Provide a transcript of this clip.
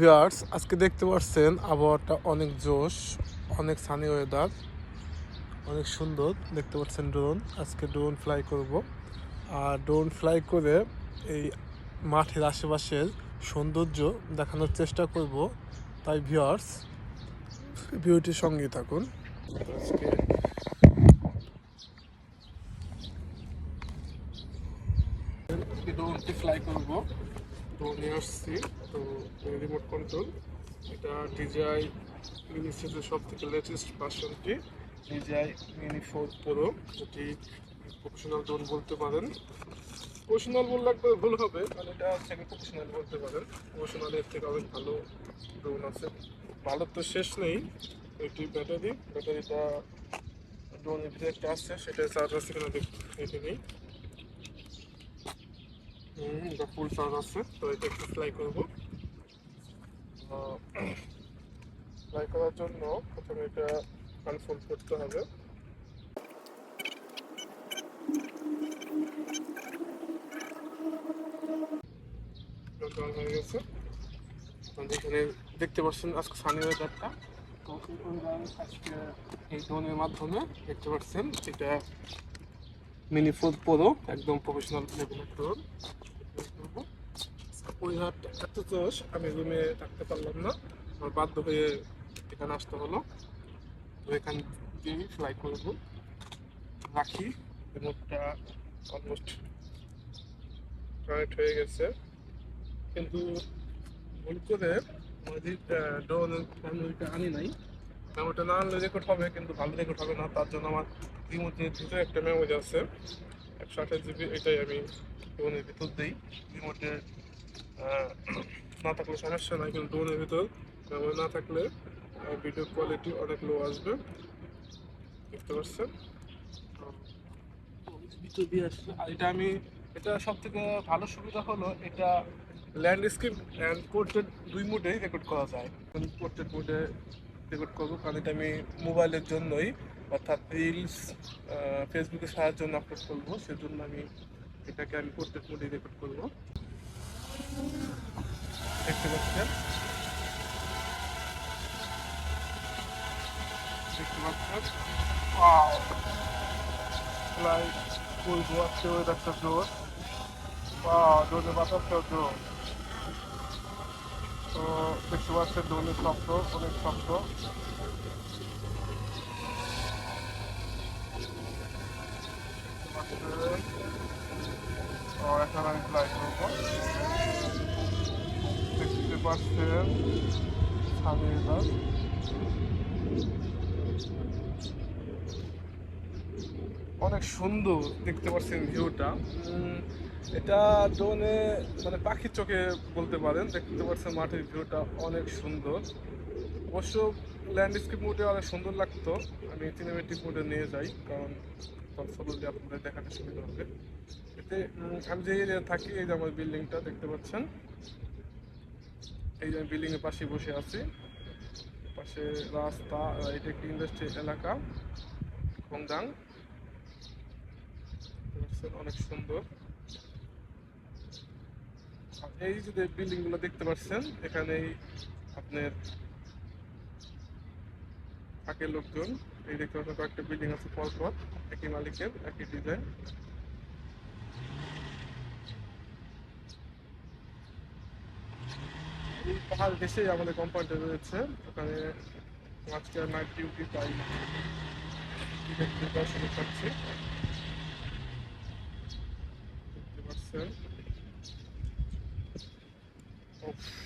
Viewers, আজকে দেখতে পাচ্ছেন আবহাওয়াটা অনেক জোশ, অনেক সানি ওয়েদার অনেক সুন্দর। দেখতে পাচ্ছেন ড্রোন আজকে ড্রোন ফ্লাই করব। আর ড্রোন ফ্লাই করে এই মাঠের আশেপাশের সৌন্দর্য দেখানোর চেষ্টা করব। তাই ভিউয়ার্স ভিউটির সঙ্গে থাকুন। আজকে ড্রোনটি ফ্লাই করব। তো নিয়ে আসছি। তো রিমোট কন্ট্রোল এটা ডিজাই মিনি সিরিজের সব থেকে লেটেস্ট ভার্সনটি ডিজাই মিনি ফোর প্রো যেটি প্রফেশনাল ড্রোন বলতে পারেন। প্রফেশনাল বললে একবার ভুল হবে, কারণ এটা সেমি প্রফেশনাল বলতে পারেন। প্রফেশনালের থেকে অনেক ভালো ড্রোন আছে। ভালো তো শেষ নেই, এটি ব্যাটারি ব্যাটারিটা ড্রোনের ভিতরে একটা আছে, সেটা চার্জ আছে কিনা দেখে নেই। এটা ফুল আছে, তো এটা একটু করব। করার জন্য প্রথমে এটা করতে হবে। দেখতে পাচ্ছেন আজকে সানি ওয়েদারটা তো আজকে এই ড্রোনের মাধ্যমে দেখতে পাচ্ছেন এটা মিনি ফোর প্রো একদম প্রফেশনাল লেভেলের ড্রোন ওয়েদারটা এত জোশ, আমি রুমে থাকতে পারলাম না। আমার বাধ্য হয়ে এখানে আসতে হলো। তো এখান দিয়ে ফ্লাই করব। রাখি রিমোটটা অলমোস্ট কানেক্ট হয়ে গেছে। কিন্তু ভুল করে আমাদের ড্রোনের মেমোরিটা আনি নাই। মেমোরিটা না আনলে রেকর্ড হবে কিন্তু ভালো রেকর্ড হবে না তার জন্য আমার রিমোটের ভিতরে একটা মেমোরি আছে। একশো আঠাশ জিবি এটাই আমি ড্রোনের ভিতর দিই। রিমোটের না থাকলে সমস্যা নাই কিন্তু ড্রোনের ভিতর মেমোরি না থাকলে ভিডিও কোয়ালিটি অনেক লো আসবে। দেখতে পাচ্ছেন ভিতর দিয়ে আসছে আর এটা আমি এটা সব থেকে ভালো সুবিধা হলো এটা ল্যান্ডস্কেপ অ্যান্ড পোর্ট্রেট দুই মোডেই রেকর্ড করা যায়। পোর্ট্রেট মোডে রেকর্ড করব, কারণ এটা আমি মোবাইলের জন্যই, অর্থাৎ রিলস ফেসবুকে সাহায্য জন্য আপলোড করব, সেজন্য আমি এটাকে আমি পোর্ট্রেট মোডে রেকর্ড করব। দেখতে পাচ্ছেন? দেখতে পাচ্ছেন? আজকে ওয়েদারটা জোর। বা ডোনে বাতাসটাও জোর তো দেখতে পাচ্ছেন ডোনের শব্দ, অনেক শব্দ। এখন আমি ফ্লাই দেখতে পাচ্ছেন সামনে অনেক সুন্দর দেখতে পাচ্ছেন ভিউটা। এটা ড্রোনে মানে পাখির চোখে বলতে পারেন, দেখতে পাচ্ছেন মাঠের ভিউটা অনেক সুন্দর। অবশ্য ল্যান্ডস্কেপ মোডে অনেক সুন্দর লাগতো। আমি সিনেমেটিক মোডে নিয়ে যাই, কারণ ফটোগুলি আপনাদের দেখাতে সুবিধা হবে। এতে আমি যে এরিয়া থাকি, এই যে আমার বিল্ডিংটা দেখতে পাচ্ছেন। এই যে আমি বিল্ডিংয়ের পাশে বসে আছি। পাশে রাস্তা, এটা একটি ইন্ডাস্ট্রি এলাকা খংদাং অনেক সুন্দর। এই যে বিল্ডিংগুলো দেখতে পাচ্ছেন, এখানেই আপনার থাকে লোকজন, এই দেখতে পাচ্ছেন কয়েকটা বিল্ডিং আছে পরপর, একই মালিকের, একই ডিজাইন এই পাহাড় ঘেসেই আমাদের কোম্পানিটা রয়েছে, ওখানে আজকে নাইট ডিউটি পাই দেখতে পাচ্ছি দেখতে পাচ্ছেন। Oops.